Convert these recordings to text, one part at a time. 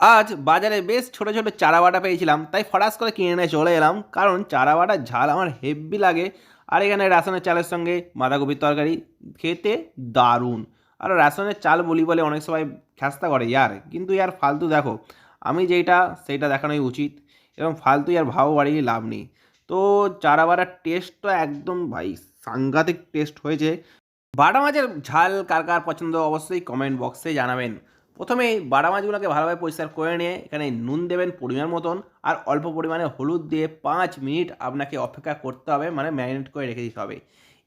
আজ বাজারে বেশ ছোট ছোট চারা বাটা পেয়েছিলাম, তাই ফটাস করে কিনে নিয়ে চলে এলাম। কারণ চারা বাটার ঝাল আমার হেভি লাগে। আর এখানে রাসায়নিক চালের সঙ্গে বাঁধাকপির তরকারি খেতে দারুণ। আর রাসায়নিক চাল বলি বলে অনেক সবাই খ্যাস্তা করে ইয়ার, কিন্তু ইয়ার ফালতু দেখো, আমি যেটা সেইটা দেখানোই উচিত। এবং ফালতু ইয়ার ভাও বাড়িয়ে লাভ নেই। তো চারা বাটার টেস্টটা একদম ভাই সাংঘাতিক টেস্ট হয়েছে। বাটা মাছের ঝাল কার কার পছন্দ অবশ্যই কমেন্ট বক্সে জানাবেন। প্রথমে বাটা মাছগুলোকে ভালোভাবে পরিষ্কার করে নিয়ে এখানে নুন দেবেন পরিমাণ মতন আর অল্প পরিমাণে হলুদ দিয়ে পাঁচ মিনিট আপনাকে অপেক্ষা করতে হবে মানে ম্যারিনেট করে রেখে দিতে হবে।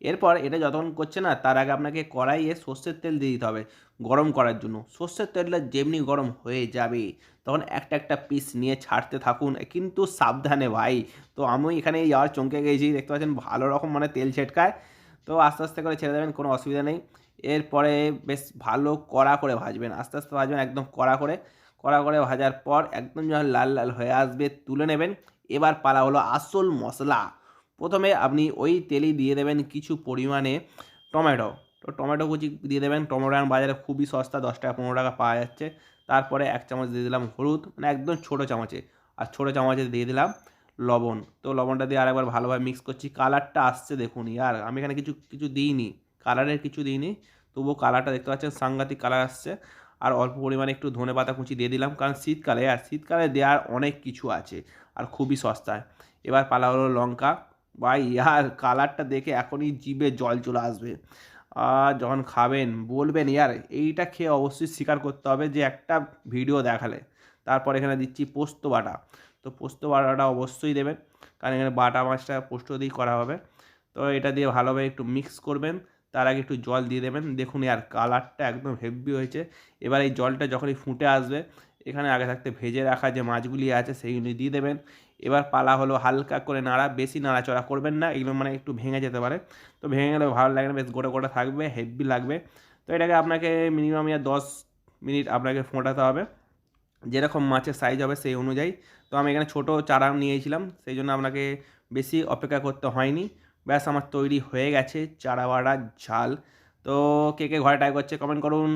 এরপর এটা যতক্ষণ করছে না, তার আগে আপনাকে কড়াইয়ে সর্ষের তেল দিয়ে দিতে হবে গরম করার জন্য। সর্ষের তেলটা যেমনি গরম হয়ে যাবে, তখন একটা একটা পিস নিয়ে ছাড়তে থাকুন। কিন্তু সাবধানে ভাই, তো আমি এখানে যাওয়ার চমকে গেছি, দেখতে পাচ্ছেন ভালো রকম মানে তেল ছেটকায়। তো আস্তে আস্তে করে ছেড়ে দেবেন, কোনো অসুবিধা নেই। এরপরে বেশ ভালো কড়া করে ভাজবেন। আস্তে আস্তে ভাজবেন, একদম কড়া করে। কড়া করে ভাজার পর একদম যখন লাল লাল হয়ে আসবে, তুলে নেবেন। এবার পালা হলো আসল মশলা। প্রথমে আপনি ওই তেলেই দিয়ে দেবেন কিছু পরিমাণে টমেটো। তো টমেটো কুচি দিয়ে দেবেন। টমেটো এখন বাজারে খুবই সস্তা, দশ টাকা, পনেরো টাকা পাওয়া যাচ্ছে। তারপরে এক চামচ দিয়ে দিলাম হলুদ মানে একদম ছোটো চামচে। আর ছোটো চামচে দিয়ে দিলাম লবণ। তো লবণটা দিয়ে আরেকবার ভালোভাবে মিক্স করছি। কালারটা আসছে দেখুন, ইয়ার। আমি এখানে কিছু কিছু দিইনি। কালারের কিছু দিইনি। তবুও কালারটা দেখতে পাচ্ছেন সাংঘাতিক কালার আসছে। আর অল্প পরিমাণে একটু ধনে পাতা কুচি দিয়ে দিলাম, কারণ শীতকালে, আর শীতকালে দেওয়ার অনেক কিছু আছে, আর খুবই সস্তায়। এবার পালা হলো লঙ্কা। বা ইয়ার কালারটা দেখে এখনই জিভে জল চলে আসবে। আর যখন খাবেন, বলবেন, ইয়ার, এইটা খেয়ে অবশ্যই স্বীকার করতে হবে যে একটা ভিডিও দেখালে। তারপর এখানে দিচ্ছি পোস্ত বাটা। তো পোস্ত বাটাটা অবশ্যই দেবেন, কারণ এখানে বাটা মাছটা পোস্ত দিয়েই করা হবে। তো এটা দিয়ে ভালোভাবে একটু মিক্স করবেন। তার আগে একটু জল দিয়ে দেবেন। দেখুন আর কালারটা একদম হেভি হয়েছে। এবার এই জলটা যখনই ফুটে আসবে, এখানে আগে থাকতে ভেজে রাখা যে মাছগুলি আছে সেইগুলি দিয়ে দেবেন। এবার পালা হলো হালকা করে নাড়া, বেশি নাড়াচড়া করবেন না, এগুলো মানে একটু ভেঙে যেতে পারে। তো ভেঙে গেলে ভালো লাগে না, বেশ গোটা গোটা থাকবে, হেভি লাগবে। তো এটাকে আপনাকে মিনিমাম ইয়া দশ মিনিট আপনাকে ফোটাতে হবে। যেরকম মাছের সাইজ হবে সেই অনুযায়ী। তো আমি এখানে ছোটো চারা নিয়েছিলাম, সেই জন্য আপনাকে বেশি অপেক্ষা করতে হয়নি। ব্যাস আমার তৈরি হয়ে গেছে চারা বাড়ার ঝাল। তো কে কে ঘরে ট্রাই করছে কমেন্ট করুন।